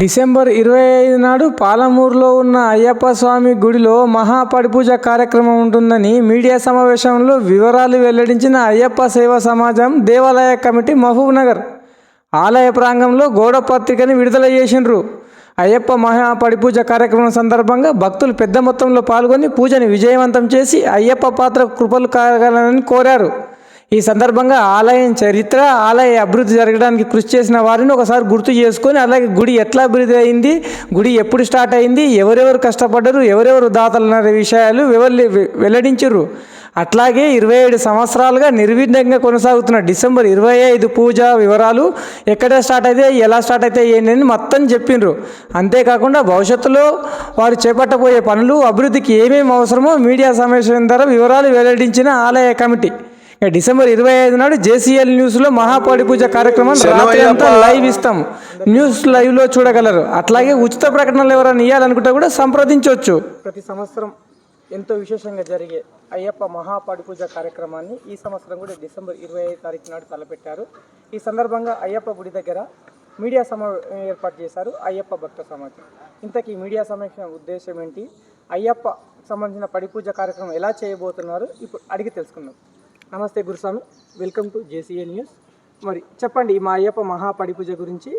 December ఇరవై ఐదు నాడు పాలమూరులో ఉన్న అయ్యప్ప స్వామి గుడిలో మహాపడిపూజ కార్యక్రమం ఉంటుందని మీడియా సమావేశంలో వివరాలు వెల్లడించిన అయ్యప్ప సేవా సమాజం దేవాలయ కమిటీ మహబూబ్ నగర్ ఆలయ ప్రాంగంలో గోడ పత్రికని విడుదల చేసిండ్రు. అయ్యప్ప మహాపడిపూజ కార్యక్రమం సందర్భంగా భక్తులు పెద్ద మొత్తంలో పాల్గొని పూజని విజయవంతం చేసి అయ్యప్ప పాత్ర కృపలు కాగలని కోరారు. ఈ సందర్భంగా ఆలయం చరిత్ర ఆలయ అభివృద్ధి జరగడానికి కృషి చేసిన వారిని ఒకసారి గుర్తు చేసుకొని అలాగే గుడి ఎట్లా అభివృద్ధి అయింది గుడి ఎప్పుడు స్టార్ట్ అయింది ఎవరెవరు కష్టపడ్డరు ఎవరెవరు దాతలు అనే విషయాలు వివరి వెల్లడించరు అట్లాగే ఇరవై ఏడు సంవత్సరాలుగా నిర్విఘ్నంగా కొనసాగుతున్న డిసెంబర్ ఇరవై ఐదు పూజ వివరాలు ఎక్కడ స్టార్ట్ అయితే ఎలా స్టార్ట్ అయితే ఏంటని మొత్తం చెప్పిండ్రు అంతేకాకుండా భవిష్యత్తులో వారు చేపట్టబోయే పనులు అభివృద్ధికి ఏమేమి అవసరమో మీడియా సమావేశం ద్వారా వివరాలు వెల్లడించిన ఆలయ కమిటీ. డిసెంబర్ ఇరవై ఐదు నాడు జేసీఎల్ న్యూస్లో మహాపడి పూజ కార్యక్రమం రాత్రి అంతా లైవ్ ఇస్తాం. న్యూస్ లైవ్లో చూడగలరు. అట్లాగే ఉచిత ప్రకటనలు ఎవరైనా ఇవ్వాలనుకుంటే కూడా సంప్రదించవచ్చు. ప్రతి సంవత్సరం ఎంతో విశేషంగా జరిగే అయ్యప్ప మహాపడి పూజ కార్యక్రమాన్ని ఈ సంవత్సరం కూడా డిసెంబర్ ఇరవై ఐదు తారీఖు నాడు తలపెట్టారు. ఈ సందర్భంగా అయ్యప్ప గుడి దగ్గర మీడియా సమావేశం ఏర్పాటు చేశారు అయ్యప్ప భక్త సమాజం. ఇంతకీ మీడియా సమావేశం ఉద్దేశం ఏంటి? అయ్యప్ప సంబంధించిన పడి పూజ కార్యక్రమం ఎలా చేయబోతున్నారు? ఇప్పుడు అడిగి తెలుసుకుందాం. నమస్తే Guruswamy. Welcome to JCA news మరి చెప్పండి మా అయ్యప్ప మహాపడి పూజ గురించి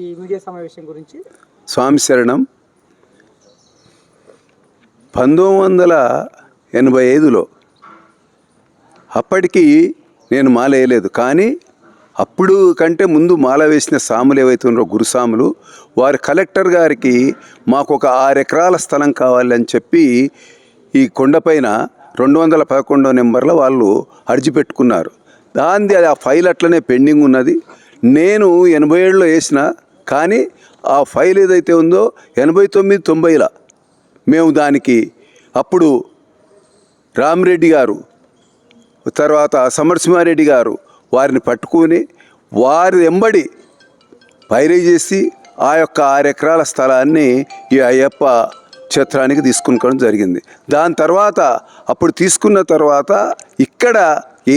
ఈ మీడియా సమావేశం గురించి. స్వామి శరణం. పంతొమ్మిది వందల ఎనభై ఐదులో అప్పటికి నేను మాల వేయలేదు. కానీ అప్పుడు కంటే ముందు మాల వేసిన సాములు ఏవైతే ఉన్నారో గురుసాములు వారి కలెక్టర్ గారికి మాకు ఒక ఆరు ఎకరాల స్థలం కావాలని చెప్పి ఈ కొండపైన రెండు వందల పదకొండో నెంబర్లో వాళ్ళు అర్జీ పెట్టుకున్నారు దాంది అది ఆ ఫైల్ అట్లనే పెండింగ్ ఉన్నది. నేను ఎనభై ఏడులో వేసిన కానీ ఆ ఫైల్ ఏదైతే ఉందో ఎనభై తొమ్మిది తొంభైలో మేము దానికి అప్పుడు రామిరెడ్డి గారు తర్వాత సమరసింహారెడ్డి గారు వారిని పట్టుకుని వారి వెంబడి పైరే చేసి ఆ యొక్క ఆరు ఎకరాల స్థలాన్ని ఈ అయ్యప్ప క్షేత్రానికి తీసుకుని జరిగింది. దాని తర్వాత అప్పుడు తీసుకున్న తర్వాత ఇక్కడ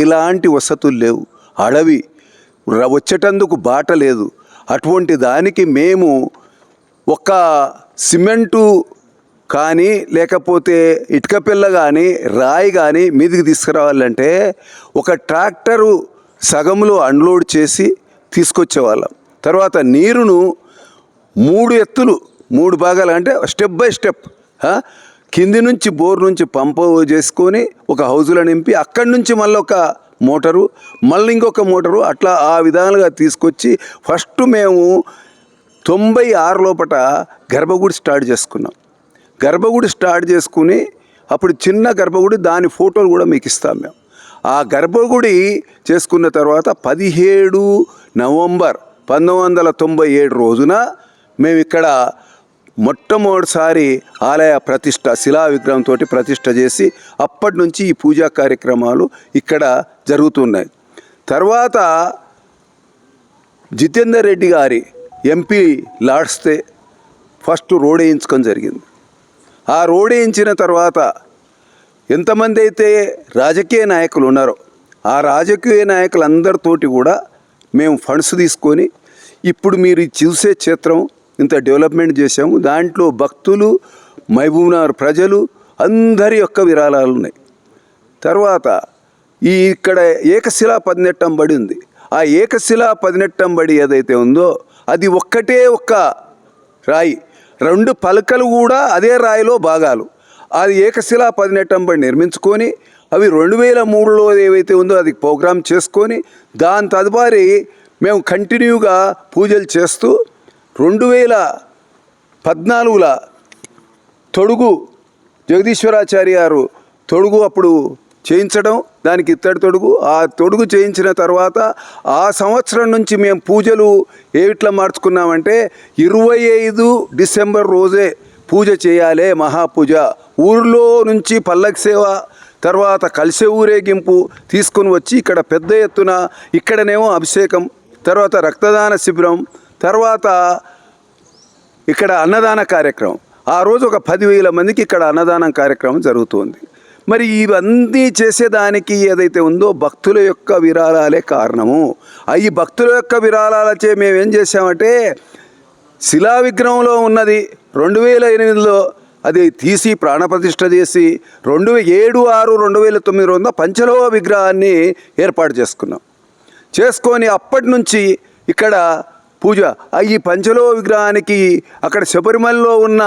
ఎలాంటి వసతులు లేవు. అడవి వచ్చేటందుకు బాట లేదు. అటువంటి దానికి మేము ఒక సిమెంటు కానీ లేకపోతే ఇటుక పిల్ల కానీ రాయి కానీ మీదికి తీసుకురావాలంటే ఒక ట్రాక్టరు సగంలో అన్లోడ్ చేసి తీసుకొచ్చేవాళ్ళం. తర్వాత నీరును మూడు ఎత్తులు మూడు భాగాలు అంటే స్టెప్ బై స్టెప్ కింది నుంచి బోర్ నుంచి పంపు చేసుకొని ఒక హౌజులో నింపి అక్కడి నుంచి మళ్ళీ ఒక మోటారు మళ్ళీ ఇంకొక మోటారు అట్లా ఆ విధాలుగా తీసుకొచ్చి ఫస్ట్ మేము తొంభై ఆరు లోపట గర్భగుడి స్టార్ట్ చేసుకున్నాం. గర్భగుడి స్టార్ట్ చేసుకుని అప్పుడు చిన్న గర్భగుడి దాని ఫోటోలు కూడా మీకు ఇస్తాం మేము. ఆ గర్భగుడి చేసుకున్న తర్వాత పదిహేడు నవంబర్ పంతొమ్మిది వందల తొంభై ఏడు రోజున మేము ఇక్కడ మొట్టమొదటిసారి ఆలయ ప్రతిష్ట శిలా విగ్రహంతో ప్రతిష్ట చేసి అప్పటి నుంచి ఈ పూజా కార్యక్రమాలు ఇక్కడ జరుగుతున్నాయి. తర్వాత జితేందర్ రెడ్డి గారి ఎంపీ లాడ్స్తే ఫస్ట్ రోడ్ వేయించుకొని జరిగింది. ఆ రోడ్ వేయించిన తర్వాత ఎంతమంది అయితే రాజకీయ నాయకులు ఉన్నారో ఆ రాజకీయ నాయకులందరితోటి కూడా మేము ఫండ్స్ తీసుకొని ఇప్పుడు మీరు చూసే క్షేత్రం ఇంత డెవలప్మెంట్ చేసాము దాంట్లో భక్తులు మహబూబ్నగర్ ప్రజలు అందరి యొక్క విరాళాలు ఉన్నాయి. తర్వాత ఈ ఇక్కడ ఏకశిలా పదినెట్టం బడి ఉంది. ఆ ఏకశిలా పదినెట్టం బడి ఏదైతే ఉందో అది ఒక్కటే ఒక్క రాయి. రెండు పలకలు కూడా అదే రాయిలో భాగాలు. అది ఏకశిలా పదినెట్టం బడి నిర్మించుకొని అవి రెండు వేల మూడులో ఏవైతే ఉందో అది ప్రోగ్రామ్ చేసుకొని దాని తదుపరి మేము కంటిన్యూగా పూజలు చేస్తూ రెండు వేల పద్నాలుగుల తొడుగు జగదీశ్వరాచారి గారు తొడుగు అప్పుడు చేయించడం దానికి ఇత్తడి తొడుగు. ఆ తొడుగు చేయించిన తర్వాత ఆ సంవత్సరం నుంచి మేము పూజలు ఏమిట్లా మార్చుకున్నామంటే ఇరవై ఐదు డిసెంబర్ రోజే పూజ చేయాలి మహాపూజ. ఊర్లో నుంచి పల్లకి సేవ తర్వాత కలిసే ఊరేగింపు తీసుకుని వచ్చి ఇక్కడ పెద్ద ఎత్తున ఇక్కడనేమో అభిషేకం తర్వాత రక్తదాన శిబిరం తర్వాత ఇక్కడ అన్నదాన కార్యక్రమం. ఆ రోజు ఒక పదివేల మందికి ఇక్కడ అన్నదానం కార్యక్రమం జరుగుతుంది. మరి ఇవన్నీ చేసేదానికి ఏదైతే ఉందో భక్తుల యొక్క విరాళాలే కారణము. ఆ ఈ భక్తుల యొక్క విరాళాలచే మేము ఏం చేసామంటే శిలా విగ్రహంలో ఉన్నది రెండు వేల ఎనిమిదిలో అది తీసి ప్రాణప్రతిష్ఠ చేసి రెండు వే- ఏడు ఆరు రెండు వేల తొమ్మిది వందల పంచలోహ విగ్రహాన్ని ఏర్పాటు చేసుకున్నాం. చేసుకొని అప్పటి నుంచి ఇక్కడ పూజ. ఈ పంచలో విగ్రహానికి అక్కడ శబరిమలలో ఉన్న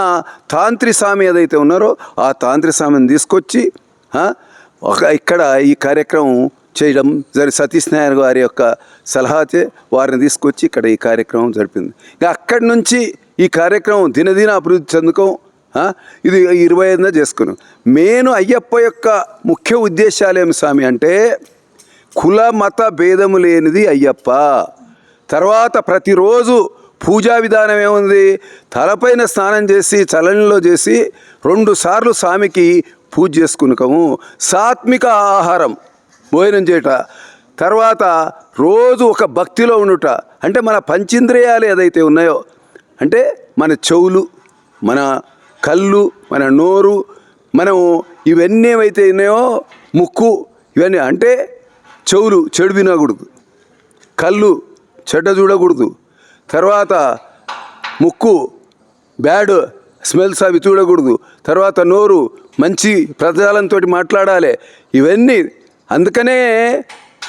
తాంత్రి స్వామి ఏదైతే ఉన్నారో ఆ తాంత్రి స్వామిని తీసుకొచ్చి ఒక ఇక్కడ ఈ కార్యక్రమం చేయడం జరి సతీష్ నాయర్ గారి యొక్క సలహాచే వారిని తీసుకొచ్చి ఇక్కడ ఈ కార్యక్రమం జరిపింది. ఇంకా అక్కడి నుంచి ఈ కార్యక్రమం దినదిన అభివృద్ధి చెందుకో ఇది ఇరవై ఐదున చేసుకున్నాం. మెయిన్ అయ్యప్ప యొక్క ముఖ్య ఉద్దేశాలు ఏమి స్వామి అంటే కుల మత భేదము లేనిది అయ్యప్ప. తర్వాత ప్రతిరోజు పూజా విధానం ఏముంది? తలపైన స్నానం చేసి చలనలో చేసి రెండు సార్లు స్వామికి పూజ చేసుకునుకము. సాత్విక ఆహారం భోజనం చేయట. తర్వాత రోజు ఒక భక్తిలో ఉండుట. అంటే మన పంచింద్రియాలు ఏదైతే ఉన్నాయో అంటే మన చెవులు మన కళ్ళు మన నోరు మనము ఇవన్నీ ఏవైతే ఉన్నాయో ముక్కు ఇవన్నీ అంటే చెవులు చెడు వినకూడదు కళ్ళు చెడ్డ చూడకూడదు. తర్వాత ముక్కు బ్యాడ్ స్మెల్స్ అవి చూడకూడదు. తర్వాత నోరు మంచి ప్రజలంతో మాట్లాడాలి. ఇవన్నీ అందుకనే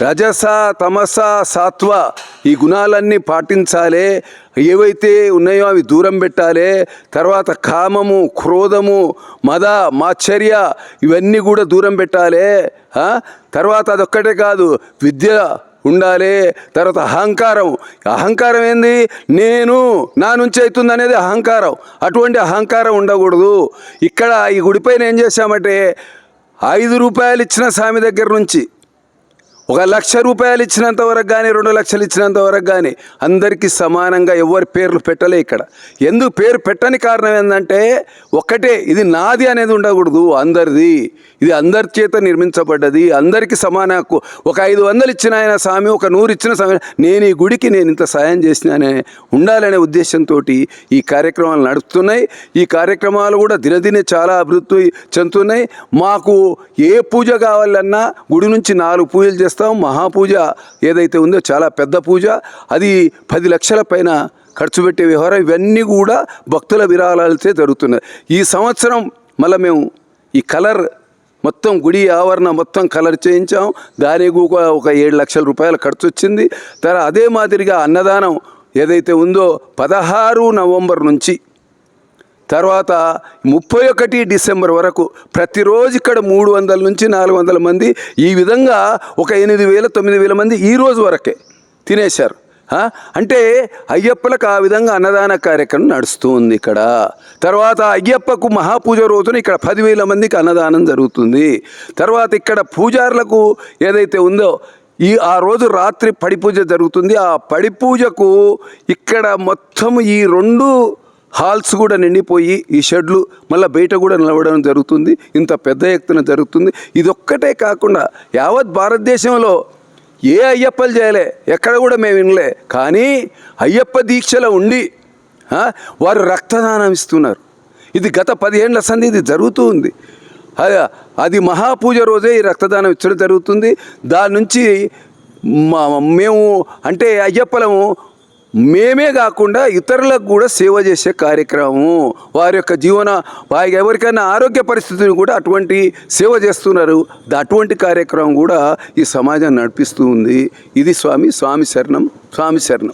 రజస తమస సాత్వ ఈ గుణాలన్నీ పాటించాలి. ఏవైతే ఉన్నాయో అవి దూరం పెట్టాలి. తర్వాత కామము క్రోధము మద మాశ్చర్య ఇవన్నీ కూడా దూరం పెట్టాలి. తర్వాత అదొక్కటే కాదు విద్య ఉండాలి. తర్వాత అహంకారం. అహంకారం ఏంది? నేను నా నుంచి అవుతుంది అనేది అహంకారం. అటువంటి అహంకారం ఉండకూడదు. ఇక్కడ ఈ గుడిపైన ఏం చేశామంటే ఐదు రూపాయలు ఇచ్చిన స్వామి దగ్గర నుంచి ఒక లక్ష రూపాయలు ఇచ్చినంత వరకు కానీ రెండు లక్షలు ఇచ్చినంత వరకు కానీ అందరికీ సమానంగా ఎవరి పేర్లు పెట్టలే ఇక్కడ. ఎందుకు పేరు పెట్టని కారణం ఏంటంటే ఒక్కటే ఇది నాది అనేది ఉండకూడదు అందరిది. ఇది అందరి చేత నిర్మించబడ్డది అందరికీ సమాన హక్కు. ఒక ఐదు వందలు ఇచ్చిన ఆయన స్వామి ఒక నూరు ఇచ్చిన స్వామి నేను ఈ గుడికి నేను ఇంత సాయం చేసినానే ఉండాలనే ఉద్దేశంతో ఈ కార్యక్రమాలు నడుస్తున్నాయి. ఈ కార్యక్రమాలు కూడా దినదినే చాలా అభివృద్ధి చెందుతున్నాయి. మాకు ఏ పూజ కావాలన్నా గుడి నుంచి నాలుగు పూజలు చేస్తాం మహాపూజ ఏదైతే ఉందో చాలా పెద్ద పూజ. అది పది లక్షల పైన ఖర్చు పెట్టే వ్యవహారం. ఇవన్నీ కూడా భక్తుల విరాళాలతో జరుగుతున్నాయి. ఈ సంవత్సరం మళ్ళీ మేము ఈ కలర్ మొత్తం గుడి ఆవరణ మొత్తం కలర్ చేయించాం. దానికి ఒక ఒక ఏడు లక్షల రూపాయల ఖర్చు వచ్చింది. తర్వాత అదే మాదిరిగా అన్నదానం ఏదైతే ఉందో పదహారు నవంబర్ నుంచి తర్వాత ముప్పై ఒకటి డిసెంబర్ వరకు ప్రతిరోజు ఇక్కడ మూడు వందల నుంచి నాలుగు వందల మంది ఈ విధంగా ఒక ఎనిమిది వేల తొమ్మిది వేల మంది ఈ రోజు వరకే తినేశారు. అంటే అయ్యప్పలకు ఆ విధంగా అన్నదాన కార్యక్రమం నడుస్తూ ఉంది ఇక్కడ. తర్వాత అయ్యప్పకు మహాపూజ రోజున ఇక్కడ పదివేల మందికి అన్నదానం జరుగుతుంది. తర్వాత ఇక్కడ పూజారులకు ఏదైతే ఉందో ఈ ఆ రోజు రాత్రి పడి పూజ జరుగుతుంది. ఆ పడి పూజకు ఇక్కడ మొత్తం ఈ రెండు హాల్స్ కూడా నిండిపోయి ఈ షెడ్లు మళ్ళీ బయట కూడా నిలవడం జరుగుతుంది. ఇంత పెద్ద ఎత్తున జరుగుతుంది. ఇదొక్కటే కాకుండా యావత్ భారతదేశంలో ఏ అయ్యప్పలు చేయలే? ఎక్కడ కూడా మేము వినలే. కానీ అయ్యప్ప దీక్షలో ఉండి వారు రక్తదానం ఇస్తున్నారు. ఇది గత పదిహేండ్ల సంది ఇది జరుగుతూ ఉంది. అది మహాపూజ రోజే ఈ రక్తదానం ఇచ్చడం జరుగుతుంది. దాని నుంచి మా మేము అంటే అయ్యప్పలము మేమే కాకుండా ఇతరులకు కూడా సేవ చేసే కార్యక్రమము. వారి యొక్క జీవన వారికి ఎవరికైనా ఆరోగ్య పరిస్థితిని కూడా అటువంటి సేవ చేస్తున్నారు. ద- అటువంటి కార్యక్రమం కూడా ఈ సమాజం నడిపిస్తూ ఉంది. ఇది స్వామి స్వామి శరణం స్వామి శరణం.